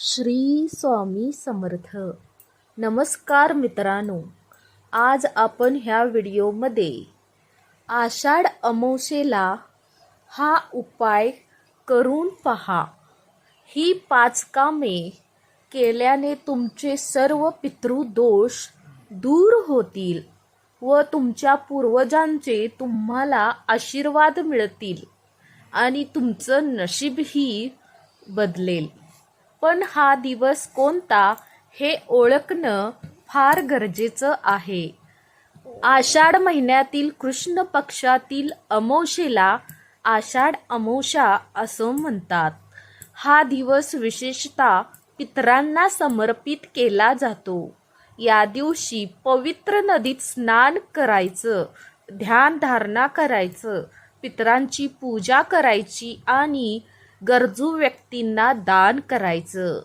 श्री स्वामी समर्थ. नमस्कार मित्रांनो आज आपण ह्या व्हिडिओमध्ये आषाढ अमावस्येला हा उपाय करून पहा. ही पाच कामे केल्याने तुमचे सर्व पितृदोष दूर होतील व तुमच्या पूर्वजांचे तुम्हाला आशीर्वाद मिळतील आणि तुमचं नशीबही बदलेल. पण हा दिवस कोणता हे ओळखणं फार गरजेचं आहे. आषाढ महिन्यातील कृष्ण पक्षातील अमोशेला आषाढ अमोशा असं म्हणतात. हा दिवस विशेषतः पितरांना समर्पित केला जातो. या दिवशी पवित्र नदीत स्नान करायचं ध्यानधारणा करायचं पितरांची पूजा करायची आणि गरजू व्यक्तींना दान करायचं.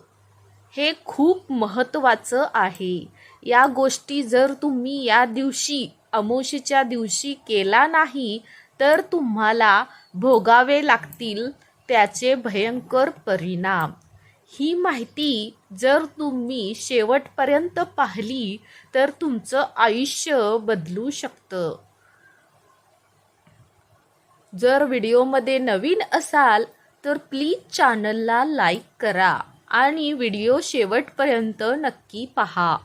हे खूप महत्त्वाचं आहे. या गोष्टी जर तुम्ही या दिवशी अमोशीच्या दिवशी केला नाही तर तुम्हाला भोगावे लागतील त्याचे भयंकर परिणाम. ही माहिती जर तुम्ही शेवटपर्यंत पाहिली तर तुमचं आयुष्य बदलू शकतं. जर व्हिडिओमध्ये नवीन असाल तर प्लीज चॅनलला लाईक करा आणि व्हिडिओ शेवटपर्यंत नक्की पहा.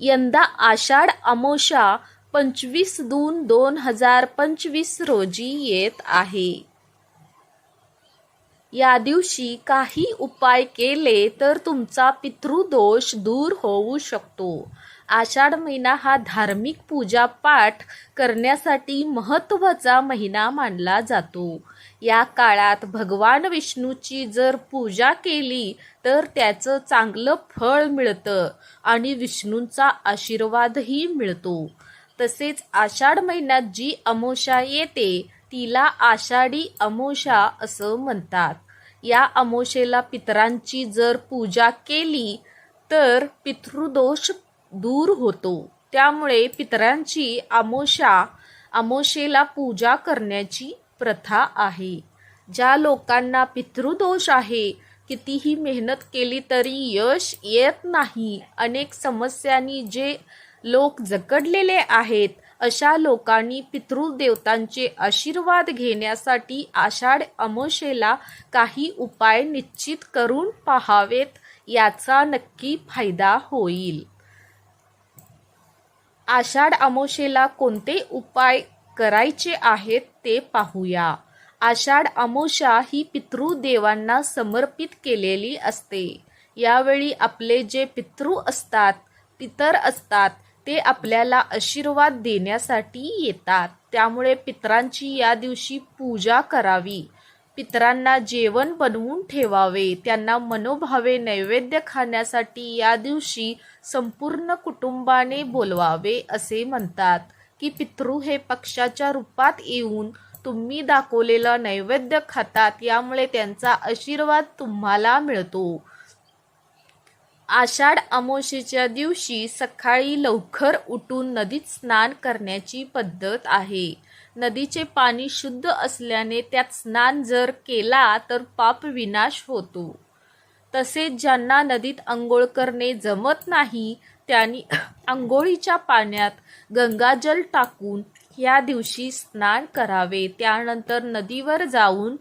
यंदा आषाढ अमोषा पंचवीस जून दोन हजार पंचवीस रोजी येत आहे. या दिवशी काही उपाय केले तर तुमचा पितृदोष दूर होऊ शकतो. आषाढ महिना हा धार्मिक पूजा पाठ करण्यासाठी महत्त्वाचा महिना मानला जातो. या काळात भगवान विष्णूची जर पूजा केली तर त्याचं चांगलं फळ मिळतं आणि विष्णूंचा आशीर्वादही मिळतो. तसेच आषाढ महिन्यात जी अमोषा येते तिला आषाढी अमोषा असं म्हणतात. या अमोशेला पितरांची जर पूजा केली तर पितृदोष दूर होतो. त्यामुळे पितरांची आमोशा आमोशेला पूजा करण्याची प्रथा आहे. ज्या लोकांना पितृदोष आहे कितीही मेहनत केली तरी यश येत नाही. अनेक समस्यांनी जे लोक जकडलेले आहेत अशा लोकांनी पितृदेवतांचे आशीर्वाद घेण्यासाठी आषाढ अमोशेला काही उपाय निश्चित करून पाहावेत याचा नक्की फायदा होईल. आषाढ अमावस्येला कोणते उपाय करायचे आहेत ते पाहूया. आषाढ अमावस्या ही पितृदेवांना समर्पित केलेली असते. यावेळी आपले जे पितृ असतात पितर असतात ते आपल्याला आशीर्वाद देण्यासाठी येतात. त्यामुळे पितरांची या दिवशी पूजा करावी. पितरांना जेवण बनवून ठेवावे त्यांना मनोभावे नैवेद्य खाण्यासाठी या दिवशी संपूर्ण कुटुंबाने बोलवावे असे म्हणतात. की पितृ हे पक्षाच्या रूपात येऊन तुम्ही दाखवलेलं नैवेद्य खातात यामुळे त्यांचा आशीर्वाद तुम्हाला मिळतो. आषाढ अमावस्येच्या दिवशी सकाळी लवकर उठून नदीत स्नान करण्याची पद्धत आहे. नदीचे पाणी शुद्ध असल्याने त्यात स्नान जर केला तर पाप विनाश होतो. तसेच ज्यांना नदीत आंघोळ करणे जमत नाही त्यांनी आंघोळीच्या पाण्यात गंगाजल टाकून या दिवशी स्नान करावे. त्यानंतर नदीवर जाऊन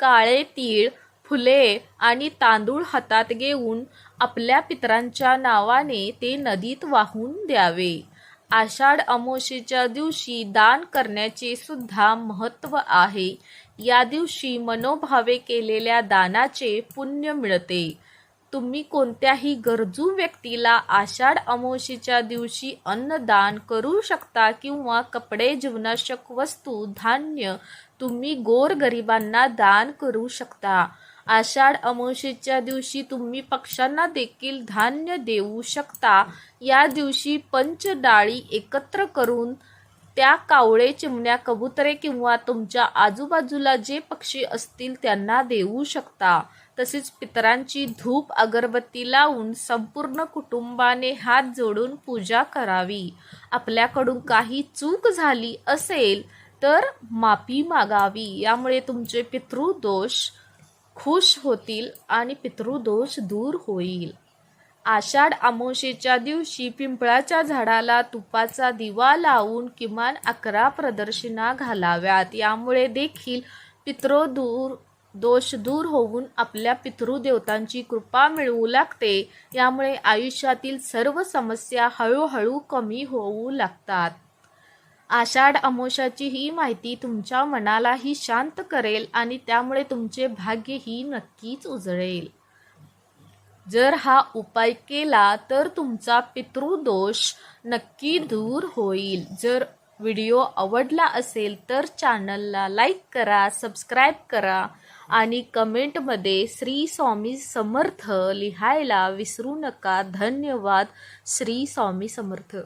काळे तीळ फुले आणि तांदूळ हातात घेऊन आपल्या पितरांच्या नावाने ते नदीत वाहून द्यावे. आषाढ अमावस्येच्या दिवशी दान करण्याचे सुद्धा महत्त्व आहे. या दिवशी मनोभावे केलेल्या दानाचे पुण्य मिळते. तुम्ही कोणत्याही गरजू व्यक्तीला आषाढ अमावस्येच्या दिवशी अन्नदान करू शकता किंवा कपडे जीवनाशक वस्तू धान्य तुम्ही गोरगरिबांना दान करू शकता. आषाढ अमावस्येच्या दिवशी तुम्ही पक्ष्यांना देखील धान्य देऊ शकता. या दिवशी पंच डाळी एकत्र करून त्या कावळे चिमण्या कबुतरे किंवा तुमच्या आजूबाजूला जे पक्षी असतील त्यांना देऊ शकता. तसेच पितरांची धूप अगरबत्ती लावून संपूर्ण कुटुंबाने हात जोडून पूजा करावी. आपल्याकडून काही चूक झाली असेल तर माफी मागावी. यामुळे तुमचे पितृदोष खुश होतील आणि पितृदोष दूर होईल. आषाढ अमावस्येच्या दिवशी पिंपळाच्या झाडाला तुपाचा दिवा लावून किमान अकरा प्रदर्शना घालाव्यात. यामुळे देखील पितृदूर दोष दूर होऊन आपल्या पितृदेवतांची कृपा मिळवू लागते. यामुळे आयुष्यातील सर्व समस्या हळूहळू कमी होऊ लागतात. आषाढ अमोशाची ही माहिती तुमच्या मनालाही शांत करेल आणि त्यामुळे तुमचे भाग्यही नक्कीच उजळेल. जर हा उपाय केला तर तुमचा पितृदोष नक्की दूर होईल. जर व्हिडिओ आवडला असेल तर चॅनलला लाईक करा सबस्क्राईब करा आणि कमेंटमध्ये श्री स्वामी समर्थ लिहायला विसरू नका. धन्यवाद. श्री स्वामी समर्थ.